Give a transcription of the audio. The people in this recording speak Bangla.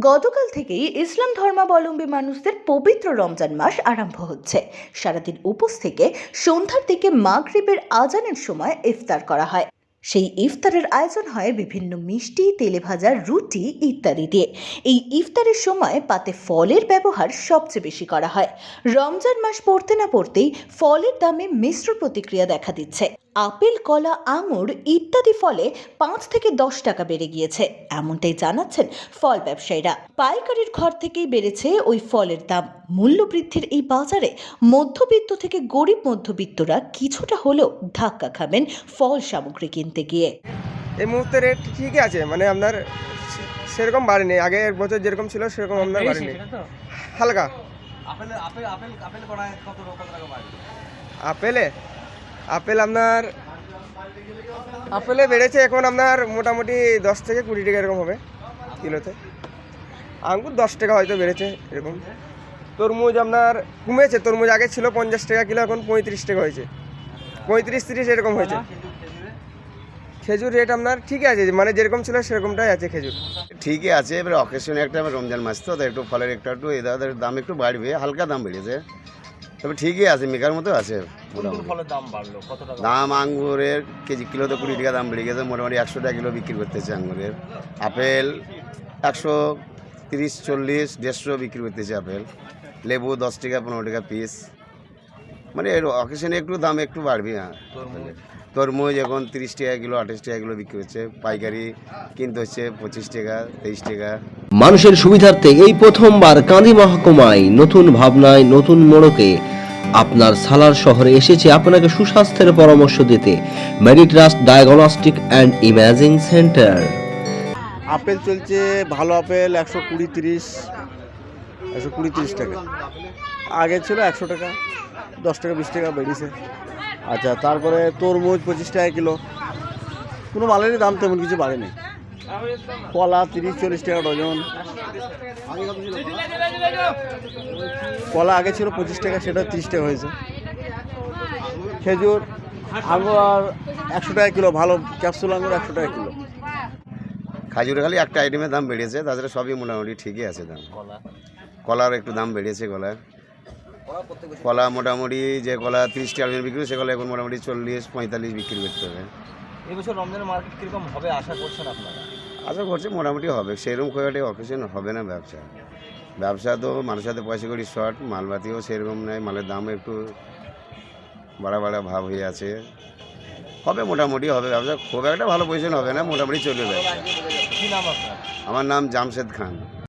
গতকাল থেকেই ইসলাম ধর্মাবলম্বী মানুষদের পবিত্র রমজান মাস আরম্ভ হচ্ছে। সারাদিন উপোস থেকে সন্ধ্যার দিকে মাগরিবের আজানের সময় ইফতার করা হয়। সেই ইফতারের আয়োজন হয় বিভিন্ন মিষ্টি, তেলে ভাজা, রুটি ইত্যাদি দিয়ে। এই ইফতারের সময় পাতে ফলের ব্যবহার সবচেয়ে বেশি করা হয়। রমজান মাস পড়তে না পড়তেই ফলের দামে মিশ্র প্রতিক্রিয়া দেখা দিচ্ছে। আপেল, কলা, আঙুর ইত্যাদি ফলে পাঁচ থেকে দশ টাকা বেড়ে গিয়েছে, এমনটাই জানাচ্ছেন ফল ব্যবসায়ীরা। পাইকারির ঘর থেকেই বেড়েছে ওই ফলের দাম। মূল্য বৃদ্ধির এই বাজারে মধ্যবিত্ত থেকে গরিব মধ্যবিত্তরা কিছুটা হলেও ধাক্কা খাবেন ফল সামগ্রী কিনতে গিয়ে। এই মুহূর্তে রেট ঠিকই আছে মানে আপনার সেরকম বাড়েনি আগের বছর যেরকম ছিল সেরকম আপনার বাড়েনি হালকা। আপেল আপেল আপেল আপেল কত কত টাকা আপেলে? আপেল আপনার আপেলে বেড়েছে এখন আপনার মোটামুটি দশ থেকে কুড়ি টাকা এরকম হবে কিলোতে। আঙ্গুর দশ টাকা হয়তো বেড়েছে এরকম। তরমুজ আপনার কমেছে তরমুজ আগে ছিল পঞ্চাশ টাকা কিলো এখন পঁয়ত্রিশ টাকা হয়েছে। পঁয়ত্রিশ তিরিশ এরকম হয়েছে। খেজুর রেট আপনার ঠিকই আছে মানে যেরকম ছিল সেরকমটাই আছে খেজুর। ঠিকই আছে এবার অকেশনে একটা রমজান মাস তো একটু ফলের একটু একটু এদের দাম একটু বাড়বে হালকা দাম বেড়েছে। তবে ঠিকই আছে মেকার মতো আছে দাম বাড়লো কত টাকা দাম আঙ্গুরের কেজি কিলোতে কুড়ি টাকা দাম বেড়ে গেছে মোটামুটি একশো টাকা কিলো বিক্রি করতেছে আঙ্গুরের। আপেল একশো তিরিশ চল্লিশ দেড়শো বিক্রি করতেছে আপেল। লেবু দশ টাকা পনেরো টাকা পিস মানে এর অকেশনে একটু দাম একটু বাড়বে হ্যাঁ। তরমুজ? তরমুজ এখন তিরিশ টাকা কিলো আঠাশ টাকা কিলো বিক্রি হচ্ছে। পাইকারি কিনতে হচ্ছে পঁচিশ টাকা তেইশ টাকা। মানুষের সুবিধার্থে এই প্রথমবার কাঁদি মহকুমায় নতুন ভাবনায় নতুন মোড়কে আপনার সালার শহরে এসেছে আপনাকে সুস্বাস্থ্যের পরামর্শ দিতে। Meditrust diagnostic and imaging centre apple চলছে ভালো আপেল একশো কুড়ি তিরিশ। একশো কুড়ি তিরিশ টাকা। আগে ছিল একশো টাকা দশ টাকা বিশ টাকা বেড়েছে। আচ্ছা তারপরে তরমুজ পঁচিশ টাকা কিলো। কোনো মালেরই দাম তেমন কিছু বাড়েনি। কলা তিরিশ চল্লিশ টাকা ডজন। কলা আগে ছিল পঁচিশ টাকা সেটা তিরিশ টাকা হয়েছে। খেজুর আঙুর আর একশো টাকা কিলো ভালো ক্যাপসুল আঙুর একশো টাকা কিলো। খাজুর খালি একটা আইটেমের দাম বেড়েছে তাছাড়া সবই মোটামুটি ঠিকই আছে দাম। কলা। কলার একটু দাম বেড়েছে কলার কলা মোটামুটি যে কলা তিরিশ টাকা বিক্রি সে কলা এখন মোটামুটি চল্লিশ পঁয়তাল্লিশ বিক্রি করতে হবে। এই বছর রমজানের মার্কেট কীরকম হবে আশা করছেন আপনারা? আশা করছি মোটামুটি হবে। সেরকম খুব একটা অকেশন হবে না ব্যবসা। ব্যবসা তো মানুষের সাথে পয়সা করি শর্ট মালবাতিও সেরকম নেই মালের দাম একটু বাড়া বাড়া ভাব হয়ে আছে। হবে মোটামুটি হবে ব্যবসা। খুব একটা ভালো পজিশন হবে না মোটামুটি চলবে ব্যবসা। কি নাম আপনার? আমার নাম জামশেদ খান।